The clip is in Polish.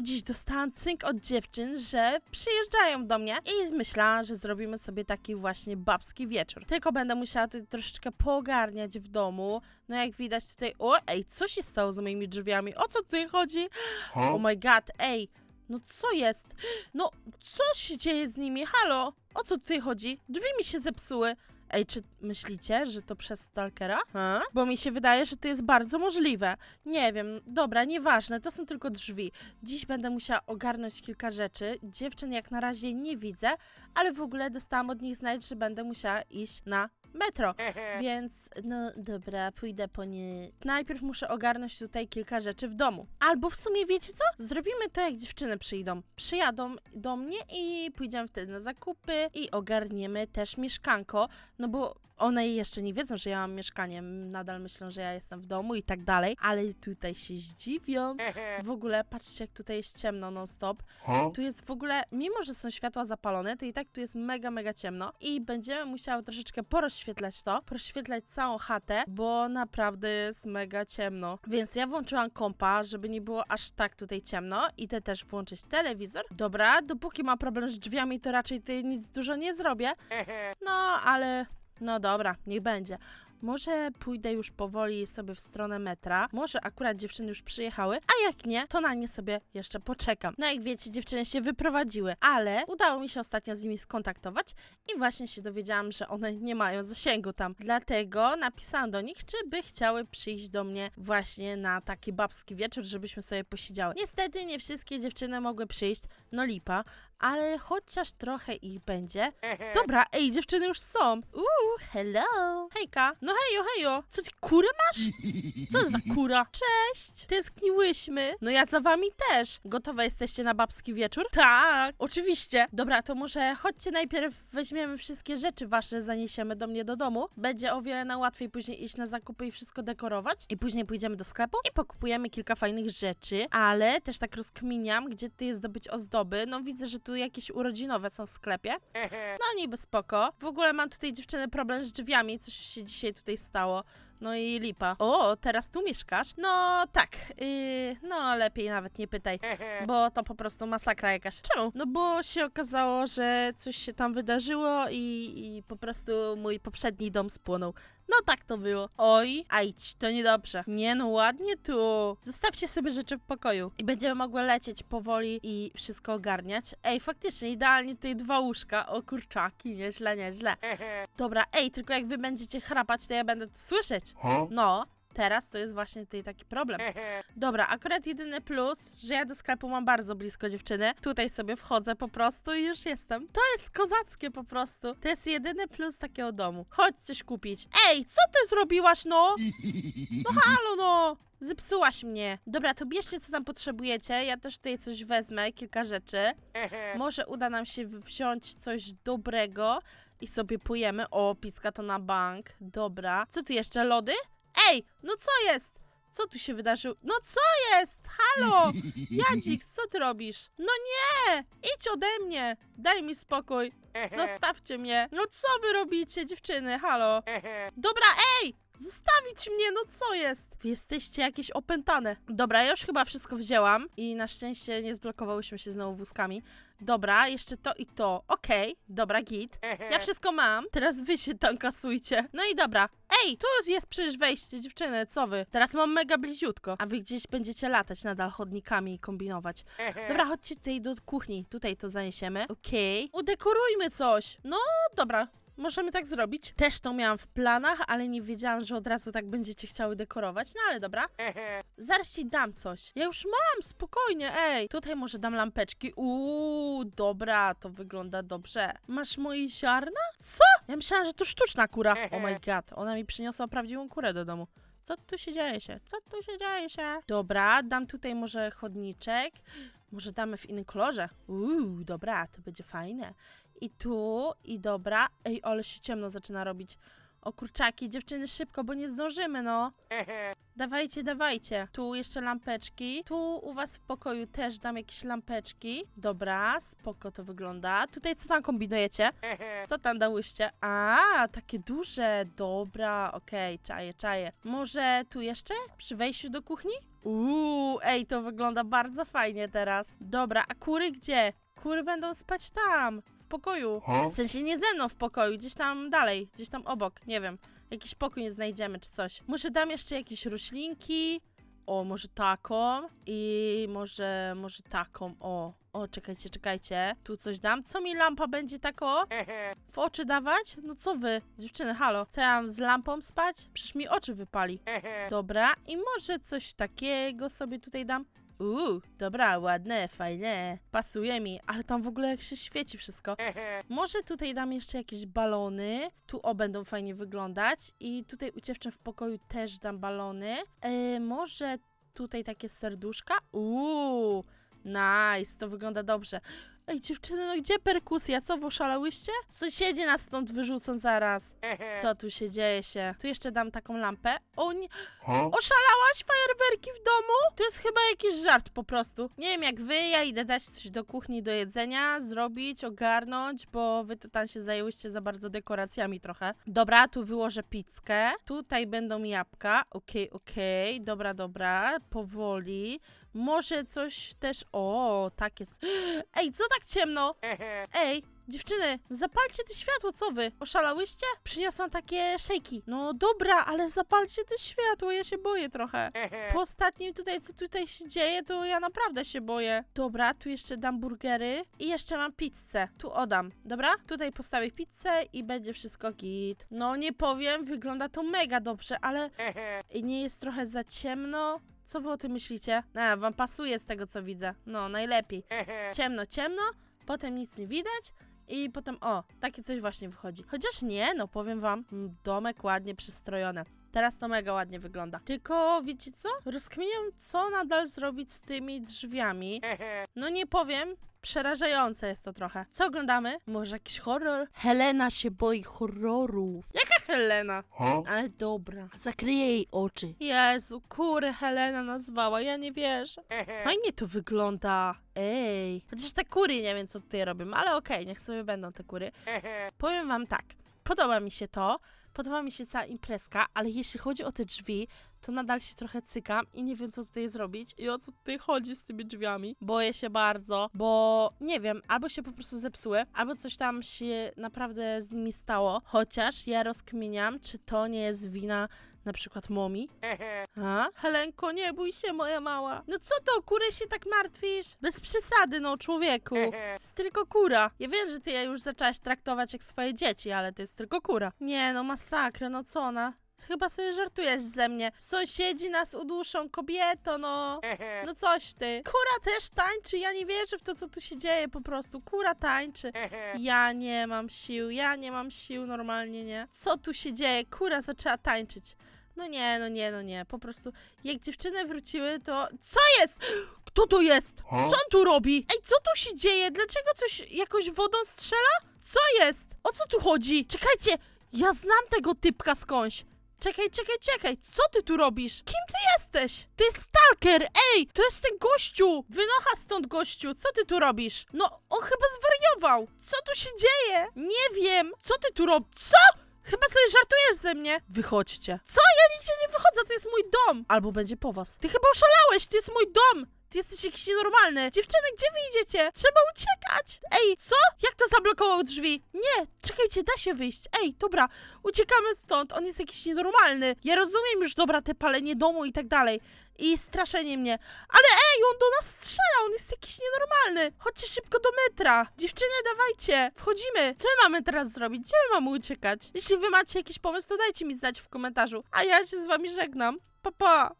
dziś dostałam cynk od dziewczyn, że przyjeżdżają do mnie i myślałam, że zrobimy sobie taki właśnie babski wieczór. Tylko będę musiała tutaj troszeczkę poogarniać w domu. No jak widać tutaj, o ej, co się stało z moimi drzwiami? O co tutaj chodzi? Oh my god, ej, no co jest? No, co się dzieje z nimi? Halo? O co tutaj chodzi? Drzwi mi się zepsuły. Ej, czy myślicie, że to przez Stalkera? Ha? Bo mi się wydaje, że to jest bardzo możliwe. Nie wiem, dobra, nieważne, to są tylko drzwi. Dziś będę musiała ogarnąć kilka rzeczy. Dziewczyn jak na razie nie widzę, ale w ogóle dostałam od nich znać, że będę musiała iść na metro. Więc, no dobra, pójdę po nie. Najpierw muszę ogarnąć tutaj kilka rzeczy w domu. Albo w sumie wiecie co? Zrobimy to, jak dziewczyny przyjdą. Przyjadą do mnie i pójdziemy wtedy na zakupy i ogarniemy też mieszkanko, no bo one jeszcze nie wiedzą, że ja mam mieszkanie. Nadal myślą, że ja jestem w domu i tak dalej, ale tutaj się zdziwią. W ogóle patrzcie, jak tutaj jest ciemno non-stop. Tu jest w ogóle, mimo że są światła zapalone, to i tak tu jest mega, mega ciemno i będziemy musiały troszeczkę porozświetlać to, porozświetlać całą chatę, bo naprawdę jest mega ciemno. Więc ja włączyłam kompa, żeby nie było aż tak tutaj ciemno i te też włączyć telewizor. Dobra, dopóki ma problem z drzwiami, to raczej tutaj nic dużo nie zrobię. No, ale no dobra, niech będzie. Może pójdę już powoli sobie w stronę metra. Może akurat dziewczyny już przyjechały, a jak nie, to na nie sobie jeszcze poczekam. No jak wiecie, dziewczyny się wyprowadziły, ale udało mi się ostatnio z nimi skontaktować i właśnie się dowiedziałam, że one nie mają zasięgu tam. Dlatego napisałam do nich, czy by chciały przyjść do mnie właśnie na taki babski wieczór, żebyśmy sobie posiedziały. Niestety nie wszystkie dziewczyny mogły przyjść, no lipa, ale chociaż trochę ich będzie. Dobra, ej, dziewczyny już są. Uuu, hello. Hejka. No hejo, hejo. Co ty, kurę masz? Co za kura? Cześć. Tęskniłyśmy. No ja za wami też. Gotowe jesteście na babski wieczór? Tak, oczywiście. Dobra, to może chodźcie najpierw weźmiemy wszystkie rzeczy wasze, zaniesiemy do mnie do domu. Będzie o wiele na łatwiej później iść na zakupy i wszystko dekorować. I później pójdziemy do sklepu i pokupujemy kilka fajnych rzeczy, ale też tak rozkminiam, gdzie tu jest zdobyć ozdoby. No widzę, że tu jakieś urodzinowe są w sklepie. No niby spoko. W ogóle mam tutaj dziewczyny problem z drzwiami, coś się dzisiaj tutaj stało. No i lipa. O, teraz tu mieszkasz? No tak, yy, no lepiej nawet nie pytaj, bo to po prostu masakra jakaś. Czemu? No bo się okazało, że coś się tam wydarzyło i, i po prostu mój poprzedni dom spłonął. No tak to było. Oj, ajdź, to niedobrze. Nie no, ładnie tu. Zostawcie sobie rzeczy w pokoju i będziemy mogły lecieć powoli i wszystko ogarniać. Ej, faktycznie, idealnie tutaj dwa łóżka. O kurczaki, nieźle, nieźle. Dobra, ej, tylko jak wy będziecie chrapać, to ja będę to słyszeć. No, teraz to jest właśnie tutaj taki problem. Dobra, akurat jedyny plus, że ja do sklepu mam bardzo blisko dziewczyny. Tutaj sobie wchodzę po prostu i już jestem. To jest kozackie po prostu. To jest jedyny plus takiego domu. Chodź coś kupić. Ej, co ty zrobiłaś, no? No halo, no! Zepsułaś mnie. Dobra, to bierzcie, co tam potrzebujecie. Ja też tutaj coś wezmę, kilka rzeczy. Może uda nam się wziąć coś dobrego i sobie pojemy. O, pizka to na bank. Dobra. Co tu jeszcze? Lody? Ej, no co jest? Co tu się wydarzyło? No co jest? Halo! Jadzik, co ty robisz? No nie! Idź ode mnie! Daj mi spokój. Zostawcie mnie. No co wy robicie, dziewczyny? Halo? Dobra, ej! Zostawić mnie, no co jest? Wy jesteście jakieś opętane. Dobra, ja już chyba wszystko wzięłam i na szczęście nie zblokowałyśmy się znowu wózkami. Dobra, jeszcze to i to. Okej, dobra, git. Ja wszystko mam. Teraz wy się tam kasujcie. No i dobra. Ej, tu jest przecież wejście, dziewczyny, co wy? Teraz mam mega bliziutko. A wy gdzieś będziecie latać nadal chodnikami i kombinować. Dobra, chodźcie tutaj do kuchni. Tutaj to zaniesiemy. Okej. Udekorujmy coś. No, dobra. Możemy tak zrobić. Też to miałam w planach, ale nie wiedziałam, że od razu tak będziecie chciały dekorować. No ale dobra. Zaraz ci dam coś. Ja już mam, spokojnie, ej. Tutaj może dam lampeczki. Uuu, dobra, to wygląda dobrze. Masz moje ziarna? Co? Ja myślałam, że to sztuczna kura. Oh my god, ona mi przyniosła prawdziwą kurę do domu. Co tu się dzieje się? Co tu się dzieje się? Dobra, dam tutaj może chodniczek. Może damy w innym kolorze. Uuu, dobra, to będzie fajne. I tu, i dobra. Ej, ale się ciemno zaczyna robić. O kurczaki, dziewczyny szybko, bo nie zdążymy, no. Dawajcie, dawajcie. Tu jeszcze lampeczki. Tu u was w pokoju też dam jakieś lampeczki. Dobra, spoko to wygląda. Tutaj co tam kombinujecie? Co tam dałyście? A, takie duże. Dobra, okej, czaję, czaję. Może tu jeszcze? Przy wejściu do kuchni? Uuu, ej, to wygląda bardzo fajnie teraz. Dobra, a kury gdzie? Kury będą spać tam, w pokoju. W sensie nie ze mną w pokoju, gdzieś tam dalej, gdzieś tam obok, nie wiem. Jakiś pokój nie znajdziemy czy coś. Może dam jeszcze jakieś roślinki. O, może taką i może, może taką, o. O, czekajcie, czekajcie. Tu coś dam. Co mi lampa będzie tako? W oczy dawać? No co wy? Dziewczyny, halo. Co ja mam z lampą spać? Przecież mi oczy wypali. Dobra, i może coś takiego sobie tutaj dam. Uuu, dobra, ładne, fajne. Pasuje mi, ale tam w ogóle jak się świeci wszystko. Może tutaj dam jeszcze jakieś balony. Tu o będą fajnie wyglądać. I tutaj u dziewczyn w pokoju też dam balony. E, może tutaj takie serduszka. Uuu, nice, to wygląda dobrze. Ej, dziewczyny, no gdzie perkusja? Co, wy oszalałyście? Sąsiedzi nas stąd wyrzucą zaraz. Co tu się dzieje się? Tu jeszcze dam taką lampę. O nie... Oszalałaś fajerwerki w domu? To jest chyba jakiś żart po prostu. Nie wiem jak wy, ja idę dać coś do kuchni do jedzenia, zrobić, ogarnąć, bo wy to tam się zajęłyście za bardzo dekoracjami trochę. Dobra, tu wyłożę pizzkę. Tutaj będą jabłka. Okej, okej. Dobra, dobra. Powoli. Może coś też... O, tak jest. Ej, co tak ciemno? Ej, dziewczyny, zapalcie te światło, co wy? Oszalałyście? Przyniosłam takie szejki. No dobra, ale zapalcie te światło, ja się boję trochę. Po ostatnim tutaj, co tutaj się dzieje, to ja naprawdę się boję. Dobra, tu jeszcze dam burgery i jeszcze mam pizzę. Tu odam, dobra? Tutaj postawię pizzę i będzie wszystko git. No nie powiem, wygląda to mega dobrze, ale nie jest trochę za ciemno. Co wy o tym myślicie? A, wam pasuje z tego, co widzę. No, najlepiej. Ciemno, ciemno, potem nic nie widać i potem, o, takie coś właśnie wychodzi. Chociaż nie, no powiem wam, domek ładnie przystrojone. Teraz to mega ładnie wygląda. Tylko, wiecie co? Rozkminiam, co nadal zrobić z tymi drzwiami. No nie powiem, przerażające jest to trochę. Co oglądamy? Może jakiś horror? Helena się boi horrorów. Jaka Helena? Ale dobra. Zakryję jej oczy. Jezu, kury Helena nazwała, ja nie wierzę. Fajnie to wygląda. Ej. Chociaż te kury nie wiem, co tutaj robią, ale okej, niech sobie będą te kury. Powiem wam tak, podoba mi się to, podoba mi się cała imprezka, ale jeśli chodzi o te drzwi, to nadal się trochę cykam i nie wiem, co tutaj zrobić i o co tutaj chodzi z tymi drzwiami. Boję się bardzo, bo nie wiem, albo się po prostu zepsuły, albo coś tam się naprawdę z nimi stało, chociaż ja rozkminiam, czy to nie jest wina na przykład momi. A? Helenko, nie bój się, moja mała. No co to, kurę się tak martwisz? Bez przesady, no, człowieku. To jest tylko kura. Ja wiem, że ty je już zaczęłaś traktować jak swoje dzieci, ale to jest tylko kura. Nie, no masakra, no co ona? Chyba sobie żartujesz ze mnie. Sąsiedzi nas uduszą, kobieto, no. No coś ty. Kura też tańczy, ja nie wierzę w to, co tu się dzieje po prostu. Kura tańczy. Ja nie mam sił, ja nie mam sił, normalnie nie. Co tu się dzieje? Kura zaczęła tańczyć. No nie, no nie, no nie. Po prostu, jak dziewczyny wróciły, to... Co jest? Kto tu jest? Co on tu robi? Ej, co tu się dzieje? Dlaczego coś jakoś wodą strzela? Co jest? O co tu chodzi? Czekajcie, ja znam tego typka skądś. Czekaj, czekaj, czekaj, co ty tu robisz? Kim ty jesteś? To jest stalker, ej, to jest ten gościu. Wynocha stąd, gościu, co ty tu robisz? No, on chyba zwariował. Co tu się dzieje? Nie wiem, co ty tu robisz? Co? Chyba sobie żartujesz ze mnie. Wychodźcie. Co? Ja nigdzie nie wychodzę, to jest mój dom. Albo będzie po was. Ty chyba oszalałeś, to jest mój dom. Jesteś jakiś nienormalny. Dziewczyny, gdzie wy idziecie? Trzeba uciekać. Ej, co? Jak to zablokował drzwi? Nie, czekajcie, da się wyjść. Ej, dobra, uciekamy stąd. On jest jakiś nienormalny. Ja rozumiem już, dobra, te palenie domu i tak dalej. I straszenie mnie. Ale ej, on do nas strzela, on jest jakiś nienormalny. Chodźcie szybko do metra. Dziewczyny, dawajcie, wchodzimy. Co my mamy teraz zrobić? Gdzie my mamy uciekać? Jeśli wy macie jakiś pomysł, to dajcie mi znać w komentarzu. A ja się z wami żegnam. Pa, pa.